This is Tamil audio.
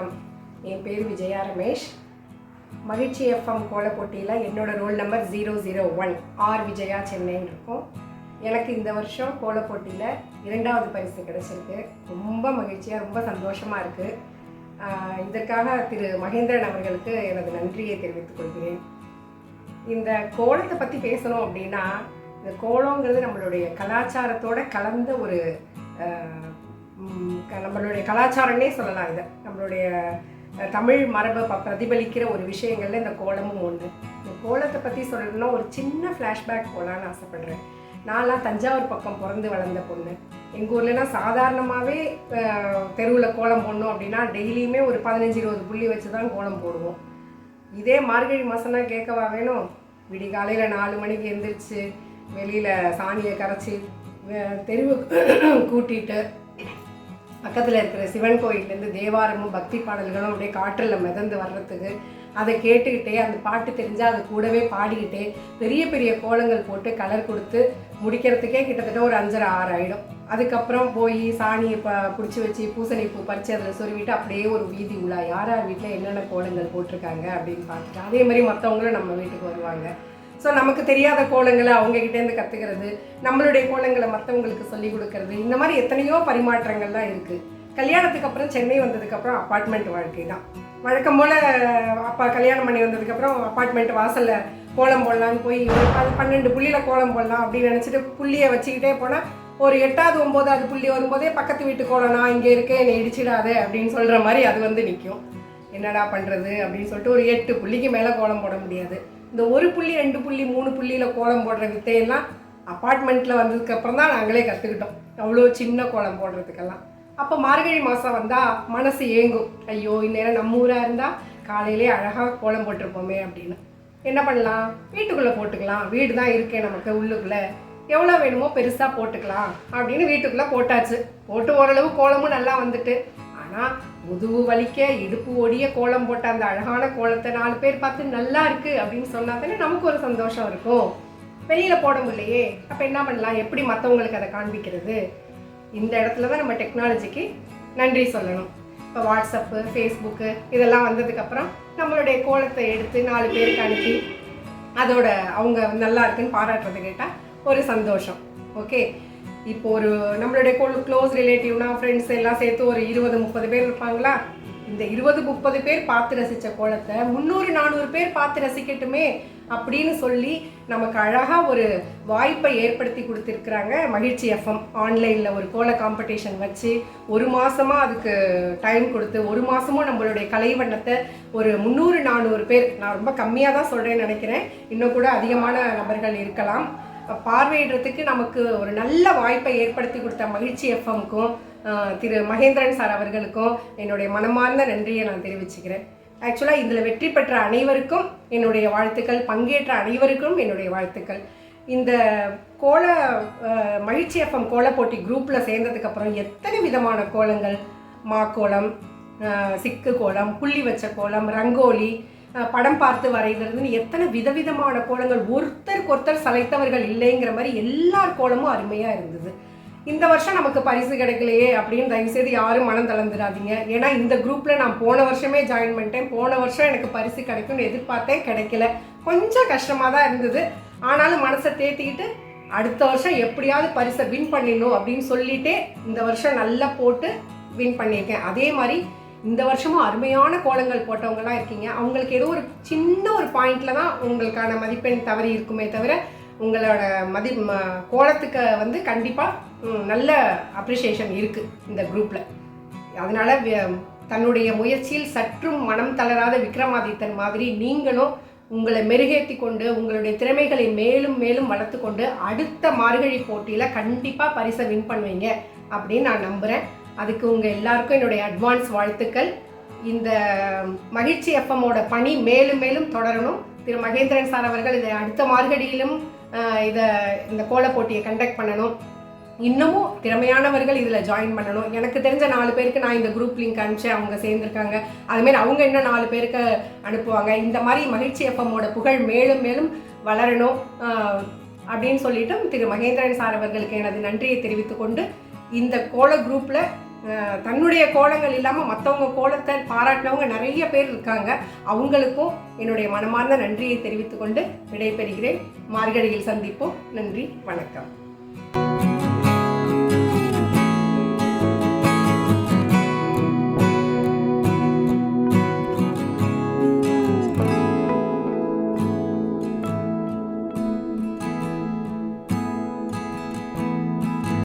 வணக்கம். என் பேர் விஜயா ரமேஷ். மகிழ்ச்சி எஃப்எம் கோலப்போட்டியில் போட்டியில் என்னோட roll number zero zero one R Vijaya சென்னைன்னு இருக்கும். எனக்கு இந்த வருஷம் கோலப்போட்டியில் இரண்டாவது பரிசு கிடச்சிருக்கு. ரொம்ப மகிழ்ச்சியாக ரொம்ப சந்தோஷமாக இருக்குது இதற்காக திரு மகேந்திரன் அவர்களுக்கு எனது நன்றியை தெரிவித்துக் கொள்கிறேன். இந்த கோலத்தை பற்றி பேசணும் அப்படின்னா இந்த கோலங்கிறது நம்மளுடைய கலாச்சாரத்தோட கலந்த ஒரு நம்மளுடைய கலாச்சாரம்னே சொல்லலாம் இதை. நம்மளுடைய தமிழ் மரபை ப- பிரதிபலிக்கிற ஒரு விஷயங்கள்ல இந்த கோலமும் ஒன்று இந்த கோலத்தை பற்றி சொல்லணும்னா ஒரு சின்ன ஃப்ளாஷ்பேக் போகலான்னு ஆசைப்படுறேன். நான்லாம் தஞ்சாவூர் பக்கம் பிறந்து வளர்ந்த பொண்ணு. எங்கள் ஊர்லலாம் சாதாரணமாகவே தெருவில் கோலம் போடணும் அப்படின்னா டெய்லியுமே ஒரு பதினஞ்சு இருபது புள்ளி வச்சு தான் கோலம் போடுவோம். இதே மார்கழி மாதம்னா கேட்கவா வேணும்? விடிகாலையில் நாலு மணிக்கு எந்திரிச்சு வெளியில் சாணியை கரைச்சி தெருவு கூட்டிட்டு பக்கத்தில் இருக்கிற சிவன் கோயிலேருந்து தேவாரமும் பக்தி பாடல்களும் அப்படியே காற்றில் மிதந்து வர்றதுக்கு அதை கேட்டுக்கிட்டே அந்த பாட்டு தெரிஞ்சால் அது கூடவே பாடிக்கிட்டே பெரிய பெரிய கோலங்கள் போட்டு கலர் கொடுத்து முடிக்கிறதுக்கே கிட்டத்தட்ட ஒரு அஞ்சரை ஆறு ஆகிடும் அதுக்கப்புறம் போய் சாணியை ப பிடிச்சி வச்சு பூசணி பூ பறித்து அதில் சொருவிட்டு அப்படியே ஒரு வீதி உலா. யார் யார் வீட்டில் என்னென்ன கோலங்கள் போட்டிருக்காங்க அப்படின்னு பார்த்துட்டு அதே மாதிரி மற்றவங்களும் நம்ம வீட்டுக்கு வருவாங்க. ஸோ நமக்கு தெரியாத கோலங்களை அவங்கக்கிட்டேருந்து கற்றுக்கிறது நம்மளுடைய கோலங்களை மற்றவங்களுக்கு சொல்லி கொடுக்கறது இந்த மாதிரி எத்தனையோ பரிமாற்றங்கள்லாம் இருக்குது கல்யாணத்துக்கு அப்புறம் சென்னை வந்ததுக்கப்புறம் அப்பார்ட்மெண்ட் வாழ்க்கை தான். வழக்கம் போல் அப்பா கல்யாணம் பண்ணி வந்ததுக்கப்புறம் அப்பார்ட்மெண்ட் வாசலில் கோலம் போடலான்னு போய் ஒரு பன்னெண்டு புள்ளியில் கோலம் போடலாம் அப்படின்னு நினச்சிட்டு புள்ளியை வச்சுக்கிட்டே போனால் ஒரு எட்டாவது ஒம்போதாவது புள்ளி வரும்போதே பக்கத்து வீட்டு கோலம் நான் இங்கே இருக்கேன் என்னை இடிச்சிடாத அப்படின்னு சொல்கிற மாதிரி அது வந்து நிற்கும் என்னடா பண்ணுறது அப்படின்னு சொல்லிட்டு ஒரு எட்டு புள்ளிக்கு மேலே கோலம் போட முடியாது. இந்த ஒரு புள்ளி ரெண்டு புள்ளி மூணு புள்ளியில் கோலம் போடுற வித்தையெல்லாம் அப்பார்ட்மெண்ட்டில் வந்ததுக்கப்புறம் தான் நாங்களே கற்றுக்கிட்டோம் அவ்வளோ சின்ன கோலம் போடுறதுக்கெல்லாம். அப்போ மார்கழி மாதம் வந்தால் மனசு ஏங்கும். ஐயோ இந்நேரம் நம்ம ஊராக இருந்தால் காலையிலே அழகாக கோலம் போட்டிருப்போமே அப்படின்னு. என்ன பண்ணலாம்? வீட்டுக்குள்ளே போட்டுக்கலாம். வீடு தான் இருக்கே நமக்கு உள்ளுக்குள்ளே. எவ்வளோ வேணுமோ பெருசாக போட்டுக்கலாம் அப்படின்னு வீட்டுக்குள்ளே போட்டாச்சு. போட்டு ஓரளவு கோலமும் நல்லா வந்துட்டு ஆனால் முதுகு வலிக்க இடுப்பு ஒடிய கோலம் போட்ட அந்த அழகான கோலத்தை நாலு பேர் பார்த்து நல்லா இருக்கு அப்படின்னு சொன்னா தானே நமக்கு ஒரு சந்தோஷம் இருக்கும். வெளியில் போட முடியலையே. அப்போ என்ன பண்ணலாம்? எப்படி மற்றவங்களுக்கு அதை காண்பிக்கிறது? இந்த இடத்துல தான் நம்ம டெக்னாலஜிக்கு நன்றி சொல்லணும். இப்போ வாட்ஸ்அப்பு ஃபேஸ்புக்கு இதெல்லாம் வந்ததுக்கப்புறம் நம்மளுடைய கோலத்தை எடுத்து நாலு பேருக்கு அனுப்பி அதோட அவங்க நல்லா இருக்குன்னு பாராட்டுறது கேட்டால் ஒரு சந்தோஷம். ஓகே இப்போ ஒரு நம்மளுடைய க்ளோஸ் ரிலேட்டிவ்னா ஃப்ரெண்ட்ஸ் எல்லாம் சேர்த்து ஒரு இருபது முப்பது பேர் இருப்பாங்களா? இந்த இருபது முப்பது பேர் பார்த்து ரசித்த கோலத்தை முந்நூறு நானூறு பேர் பார்த்து ரசிக்கட்டுமே அப்படின்னு சொல்லி நமக்கு அழகாக ஒரு வாய்ப்பை ஏற்படுத்தி கொடுத்துருக்குறாங்க மகிழ்ச்சி எஃப்எம் ஆன்லைனில் ஒரு கோல காம்படிஷன் வச்சு ஒரு மாதமாக அதுக்கு டைம் கொடுத்து ஒரு மாதமும் நம்மளுடைய கலைவண்ணத்தை ஒரு முந்நூறு நானூறு பேர் நான் ரொம்ப கம்மியாக தான் சொல்கிறேன்னு நினைக்கிறேன். இன்னும் கூட அதிகமான நபர்கள் இருக்கலாம். பார்வையிடுறதுக்கு நமக்கு ஒரு நல்ல வாய்ப்பை ஏற்படுத்தி கொடுத்த மகிழ்ச்சி எஃப்எம்க்கும் திரு மகேந்திரன் சார் அவர்களுக்கும் என்னுடைய மனமார்ந்த நன்றியை நான் தெரிவிச்சுக்கிறேன். ஆக்சுவலாக இதில் வெற்றி பெற்ற அனைவருக்கும் என்னுடைய வாழ்த்துக்கள் பங்கேற்ற அனைவருக்கும் என்னுடைய வாழ்த்துக்கள். இந்த கோல மகிழ்ச்சி எஃப்எம் கோல போட்டி குரூப்பில் சேர்ந்ததுக்கப்புறம் எத்தனை விதமான கோலங்கள்? மாக்கோலம் சிக்கு கோலம் புள்ளி வச்ச கோலம் ரங்கோலி படம் பார்த்து வரைகிறதுன்னு எத்தனை விதவிதமான கோலங்கள். ஒருத்தருக்கு ஒருத்தர் சலைத்தவர்கள் இல்லைங்கிற மாதிரி எல்லார் கோலமும் அருமையாக இருந்தது. இந்த வருஷம் நமக்கு பரிசு கிடைக்கலையே அப்படின்னு தயவுசெய்து யாரும் மனம் தளர்ந்துடாதீங்க. ஏன்னா இந்த குரூப்பில் நான் போன வருஷமே ஜாயின் பண்ணிட்டேன். போன வருஷம் எனக்கு பரிசு கிடைக்கும்னு எதிர்பார்த்தேன் கிடைக்கல. கொஞ்சம் கஷ்டமாக தான் இருந்தது. ஆனாலும் மனசை தேத்திக்கிட்டு அடுத்த வருஷம் எப்படியாவது பரிசை வின் பண்ணிடணும் அப்படின்னு சொல்லிட்டே இந்த வருஷம் நல்லா போட்டு வின் பண்ணியிருக்கேன். அதே மாதிரி இந்த வருஷமும் அருமையான கோலங்கள் போட்டவங்களாம் இருக்கீங்க. அவங்களுக்கு ஏதோ ஒரு சின்ன ஒரு பாயிண்ட்ல தான் உங்களுக்கான மதிப்பெண் தவறி இருக்குமே தவிர உங்களோட மதி கோலத்துக்கு வந்து கண்டிப்பாக நல்ல அப்ரிஷியேஷன் இருக்குது இந்த குரூப்பில் அதனால் தன்னுடைய முயற்சியில் சற்றும் மனம் தளராத விக்ரமாதித்தன் மாதிரி நீங்களும் உங்களை மெருகேற்றி கொண்டு உங்களுடைய திறமைகளை மேலும் மேலும் வளர்த்து கொண்டு அடுத்த மார்கழி போட்டியில் கண்டிப்பாக பரிசை வின் பண்ணுவீங்க அப்படின்னு நான் நம்புகிறேன் அதுக்கு உங்கள் எல்லாருக்கும் என்னுடைய அட்வான்ஸ் வாழ்த்துக்கள். இந்த மகிழ்ச்சி எஃப்எம்மோட பணி மேலும் மேலும் தொடரணும். திரு மகேந்திரன் சார் அவர்கள் இதை அடுத்த மார்கடியிலும் இதை இந்த கோல போட்டியை கண்டக்ட் பண்ணணும். இன்னமும் திறமையானவர்கள் இதில் ஜாயின் பண்ணணும். எனக்கு தெரிஞ்ச நாலு பேருக்கு நான் இந்த குரூப் லிங்க் அனுப்பிச்சேன் அவங்க சேர்ந்துருக்காங்க. அதுமாரி அவங்க இன்னும் நாலு பேருக்கு அனுப்புவாங்க. இந்த மாதிரி மகிழ்ச்சி எஃப்எம்மோட புகழ் மேலும் மேலும் வளரணும். அப்படின்னு சொல்லிட்டு திரு மகேந்திரன் சார் அவர்களுக்கு எனது நன்றியை தெரிவித்துக்கொண்டு இந்த கோல குரூப்பில் தன்னுடைய கோலங்கள் இல்லாமல் மற்றவங்க கோலத்தை பாராட்டினவங்க நிறைய பேர் இருக்காங்க. அவங்களுக்கும் என்னுடைய மனமார்ந்த நன்றியை தெரிவித்துக்கொண்டு விடைபெறுகிறேன். மார்கழியில் சந்திப்போம். நன்றி வணக்கம்.